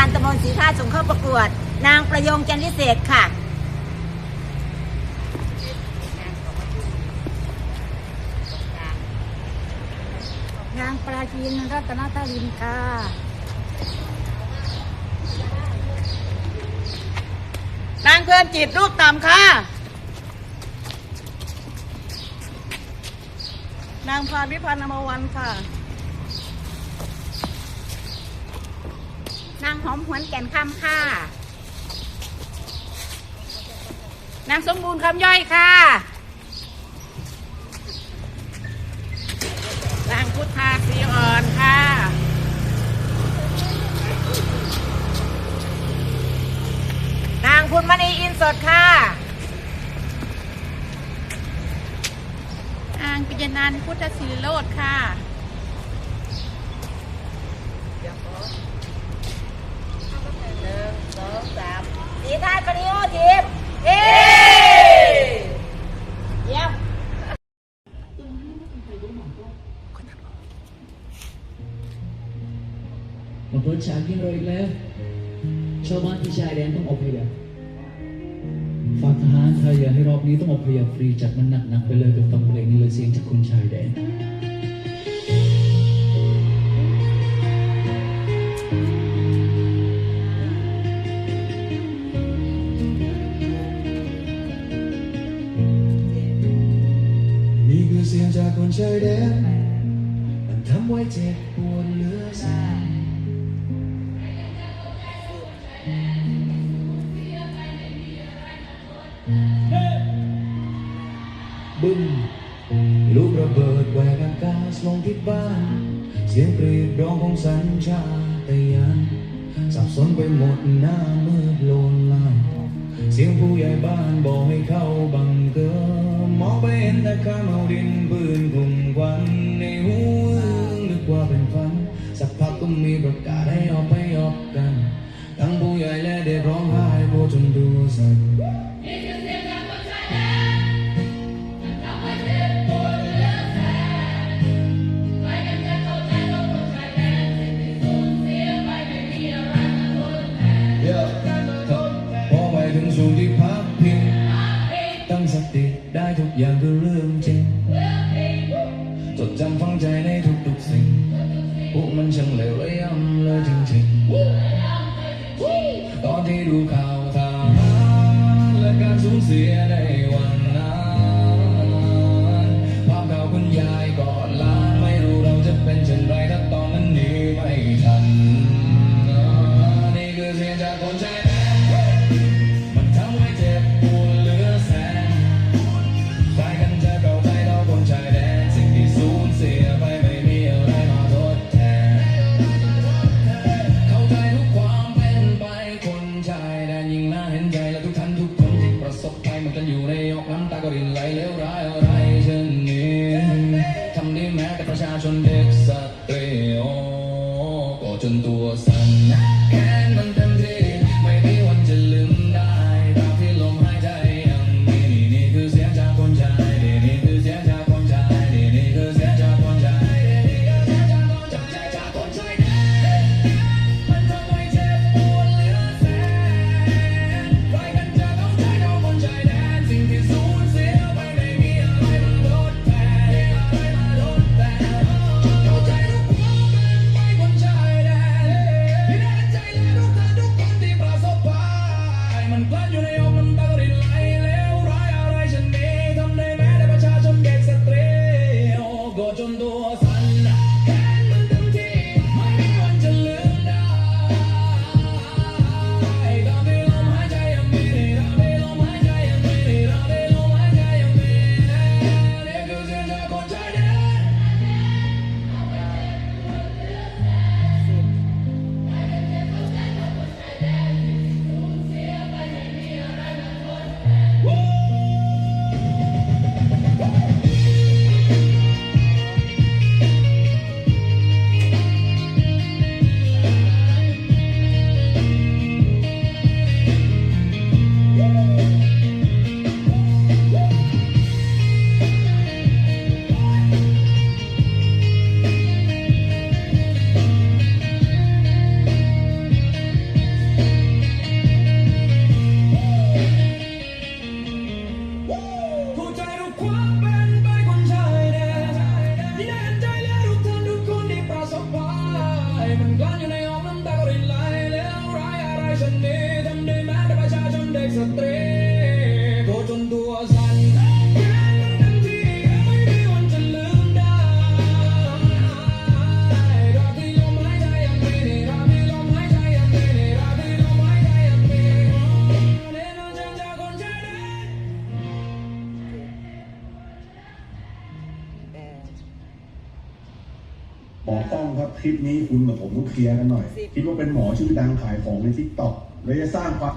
าลตำบลศรีท่าส่งเข้าประกวด นางประยงจันทิเศษค่ะ นางปราจีนรัตนตรินค่ะนางเพื่อนจิตรูปต่ำค่ะ นางพาวิพันธ์อมวันค่ะ นางหอมหวนแก่นคำค่ะ นางสมบูรณ์คำย่อยค่ะ นางพุทธาศรีอ่อนค่ะ นางพุนมณีอินสดค่ะ นางปิยนันพุทธศิริโรธค่ะ หนึ่ง สองสามสีท่าปริโอทีมเย้เยี่ยมมาเปิดฉากยิงเราอีกแล้วชาวบ้านที่ชายแดนต้องอพยพฝากทหารไทยอย่าให้รอบนี้ต้องอพยพฟรีจากมันหนักๆไปเลยกับฟังเพลงนี้เลยเสียงจากคนชายแดน ชายแดนมันทำไว้เจ็บปวดเหลือแสนบึ้มลูกระเบิดแหวกอากาศลงที่บ้าน เสียงกรีดร้องของสัญชาตญาณสับสนไปหมดหน้ามืดโลนลายเสียงผู้ใหญ่บ้านบอกให้เข้าบัง ยำเลยจริงๆตอนที่ดูข่าวทหารและการสูญเสียในวัน น้ำตาก็รินไหลเลวร้ายอะไรเช่นนี้ทำได้แม้แต่ประชาชนเด็กสตรีโอก็จนตัวสั่น on you name. ครับคลิปนี้คุณกับผมต้องเคลียร์กันหน่อย คิดว่าเป็นหมอชื่อดังขายของในทิกตอกเราจะสร้างความ